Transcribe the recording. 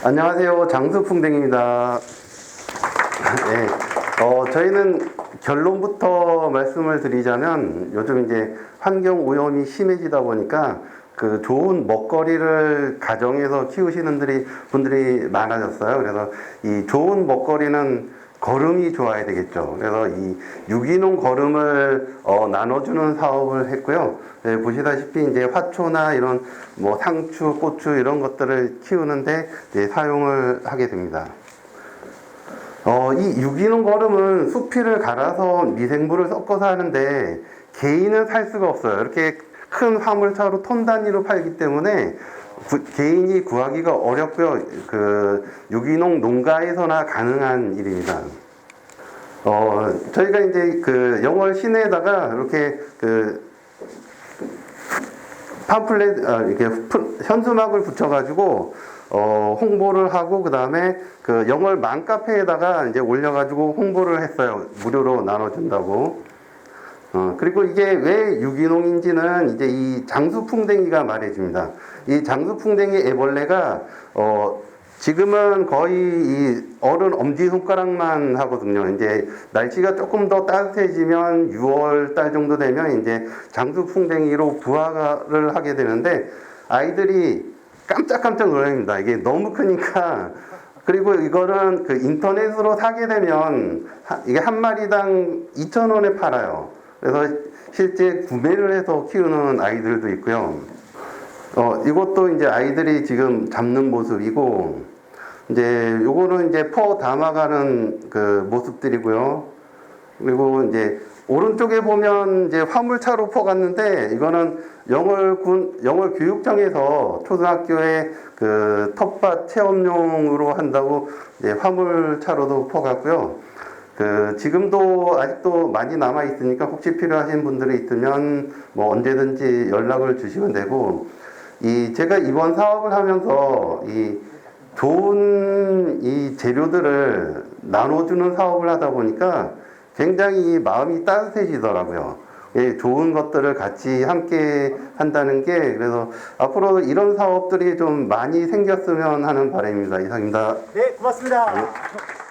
안녕하세요. 장수풍뎅입니다. 네. 어, 저희는 결론부터 말씀을 드리자면 요즘 이제 환경 오염이 심해지다 보니까 그 좋은 먹거리를 가정에서 키우시는 분들이, 많아졌어요. 그래서 이 좋은 먹거리는 거름이 좋아야 되겠죠. 그래서 이 유기농 거름을 어, 나눠주는 사업을 했고요. 네, 보시다시피 이제 화초나 이런 뭐 상추, 고추 이런 것들을 키우는데 이제 사용을 하게 됩니다. 어, 이 유기농 거름은 수피를 갈아서 미생물을 섞어서 하는데 개인은 살 수가 없어요. 이렇게 큰 화물차로 톤 단위로 팔기 때문에 구- 개인이 구하기가 어렵고요. 그 유기농 농가에서나 가능한 일입니다. 어, 저희가 이제 그 영월 시내에다가 이렇게 그 팜플렛 아, 이렇게 프- 현수막을 붙여가지고 어, 홍보를 하고 그 다음에 그 영월 맘카페에다가 이제 올려가지고 홍보를 했어요 무료로 나눠준다고. 어, 그리고 이게 왜 유기농인지는 이제 이 장수풍뎅이가 말해줍니다. 이 장수풍뎅이 애벌레가 어, 지금은 거의 이 어른 엄지손가락만 하거든요. 이제 날씨가 조금 더 따뜻해지면 6월 달 정도 되면 이제 장수풍뎅이로 부화를 하게 되는데 아이들이 깜짝깜짝 놀랍니다. 이게 너무 크니까 그리고 이거는 그 인터넷으로 사게 되면 하- 이게 한 마리당 2,000원에 팔아요. 그래서 실제 구매를 해서 키우는 아이들도 있고요. 어, 이것도 이제 아이들이 지금 잡는 모습이고, 이제 요거는 이제 퍼 담아가는 그 모습들이고요. 그리고 이제 오른쪽에 보면 이제 화물차로 퍼갔는데 이거는 영월군 영월 교육청에서 초등학교에 그 텃밭 체험용으로 한다고 이제 화물차로도 퍼갔고요. 그 지금도 아직도 많이 남아 있으니까 혹시 필요하신 분들이 있으면 뭐 언제든지 연락을 주시면 되고 이 제가 이번 사업을 하면서 이 좋은 이 재료들을 나눠주는 사업을 하다 보니까 굉장히 마음이 따뜻해지더라고요. 예, 좋은 것들을 같이 함께 한다는 게 그래서 앞으로 이런 사업들이 좀 많이 생겼으면 하는 바람입니다. 이상입니다. 네, 고맙습니다.